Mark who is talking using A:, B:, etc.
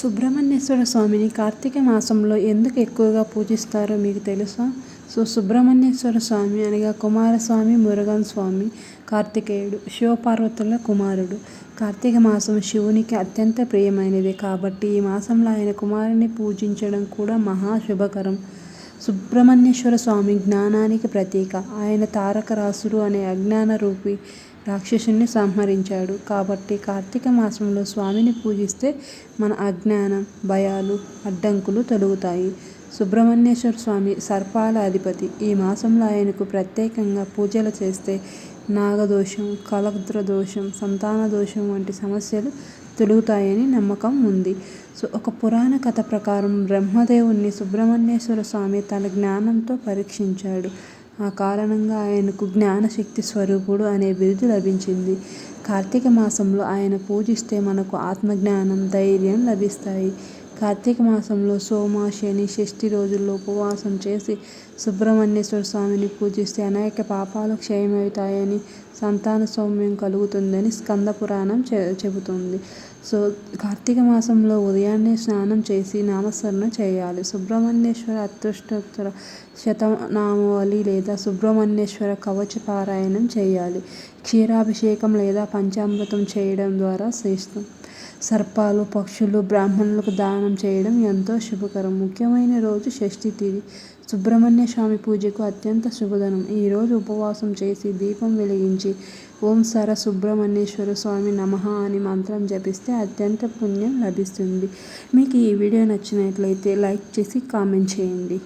A: సుబ్రహ్మణ్యేశ్వర స్వామిని కార్తీక మాసంలో ఎందుకు ఎక్కువగా పూజిస్తారో మీకు తెలుసా? సో సుబ్రహ్మణ్యేశ్వర స్వామి అనగా కుమారస్వామి మురుగన్ స్వామి కార్తికేయుడు శివపార్వతుల కుమారుడు. కార్తీక మాసం శివునికి అత్యంత ప్రియమైనది కాబట్టి ఈ మాసంలో ఆయన కుమారుని పూజించడం కూడా మహా శుభకరం. సుబ్రహ్మణ్యేశ్వర స్వామి జ్ఞానానికి ప్రతీక. ఆయన తారక రాసుడు అనే అజ్ఞాన రూపి రాక్షసుని సంహరించాడు. కాబట్టి కార్తీక మాసంలో స్వామిని పూజిస్తే మన అజ్ఞానం భయాలు అడ్డంకులు తొలుగుతాయి. సుబ్రహ్మణ్యేశ్వర స్వామి సర్పాల అధిపతి ఈ మాసంలో ఆయనకు ప్రత్యేకంగా పూజలు చేస్తే నాగదోషం కలద్ర దోషం సంతాన దోషం వంటి సమస్యలు తొలుగుతాయని నమ్మకం ఉంది. సో ఒక పురాణ కథ ప్రకారం బ్రహ్మదేవుణ్ణి సుబ్రహ్మణ్యేశ్వర స్వామి తన జ్ఞానంతో పరీక్షించాడు. ఆ కారణంగా ఆయనకు జ్ఞానశక్తి స్వరూపుడు అనే బిరుదు లభించింది. కార్తీక మాసంలో ఆయన పూజిస్తే మనకు ఆత్మజ్ఞానం ధైర్యం లభిస్తాయి. కార్తీక మాసంలో సోమ శని షష్ఠి రోజుల్లో ఉపవాసం చేసి సుబ్రహ్మణ్యేశ్వర స్వామిని పూజిస్తే అనేక పాపాలు క్షయమవుతాయని సంతాన సౌమ్యం కలుగుతుందని స్కంద పురాణం చె చెబుతుంది. సో కార్తీక మాసంలో ఉదయాన్నే స్నానం చేసి నామస్మరణ చేయాలి. సుబ్రహ్మణ్యేశ్వర అదృష్టోత్తర శతనామావళి లేదా సుబ్రహ్మణ్యేశ్వర కవచ పారాయణం చేయాలి. క్షీరాభిషేకం లేదా పంచామృతం చేయడం ద్వారా శ్రేష్టం. సర్పాలు పక్షులు బ్రాహ్మణులకు దానం చేయడం ఎంతో శుభకరం. ముఖ్యమైన రోజు షష్ఠి తిథి సుబ్రహ్మణ్య స్వామి పూజకు అత్యంత శుభదనం. ఈరోజు ఉపవాసం చేసి దీపం వెలిగించి ఓం సర సుబ్రహ్మణ్యేశ్వర స్వామి నమః అని మంత్రం జపిస్తే అత్యంత పుణ్యం లభిస్తుంది. మీకు ఈ వీడియో నచ్చినట్లయితే లైక్ చేసి కామెంట్ చేయండి.